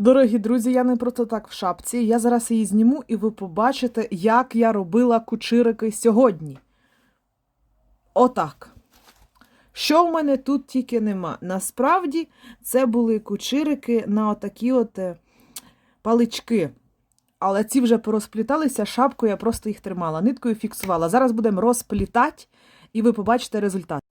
Дорогі друзі, я не просто так в шапці. Я зараз її зніму, і ви побачите, як я робила кучирики сьогодні. Отак. Що в мене тут тільки нема? Насправді, це були кучирики на отакі от е, палички. Але ці вже порозпліталися, шапкою я просто їх тримала, ниткою фіксувала. Зараз будемо розплітати, і ви побачите результат.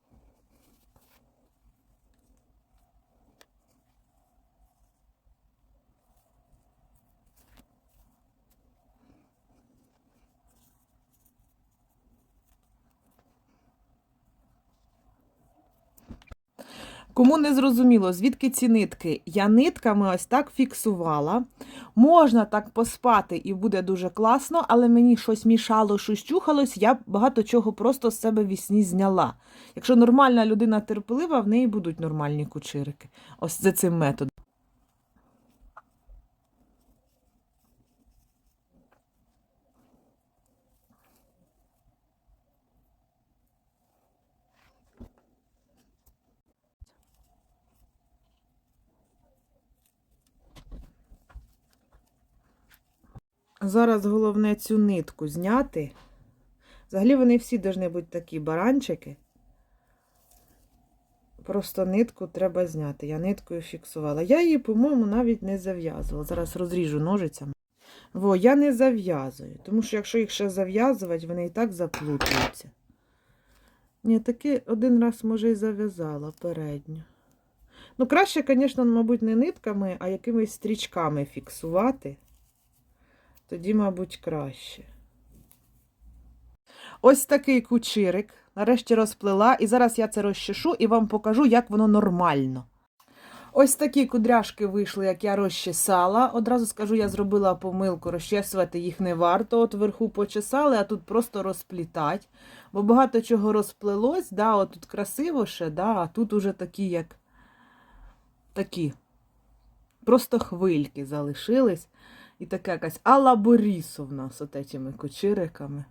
Кому не зрозуміло, звідки ці нитки? Я нитками ось так фіксувала. Можна так поспати і буде дуже класно, але мені щось мішало, щось чухалось, я багато чого просто з себе вісні зняла. Якщо нормальна людина терпелива, в неї будуть нормальні кучирики. Ось за цим методом. Зараз головне цю нитку зняти. Взагалі вони всі повинні бути такі баранчики. Просто нитку треба зняти. Я ниткою фіксувала. Я її, по-моєму, навіть не зав'язувала. Зараз розріжу ножицями. Во, я не зав'язую, тому що якщо їх ще зав'язувати, вони і так заплутаються. Ні, таки один раз, може, і зав'язала передню. Ну, краще, звісно, мабуть, не нитками, а якимись стрічками фіксувати. Тоді, мабуть, краще. Ось такий кучирик. Нарешті розплела. І зараз я це розчешу і вам покажу, як воно нормально. Ось такі кудряшки вийшли, як я розчесала. Одразу скажу, я зробила помилку, розчесувати їх не варто. От вверху почесали, а тут просто розплітать. Бо багато чого розплелось, да, от тут красиво ще, да, а тут уже такі, як такі. Просто хвильки залишились. І така якась Алла Борісовна з отечими кучириками.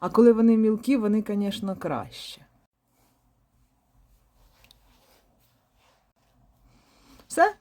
А коли вони мілкі, вони, звісно, краще. Все?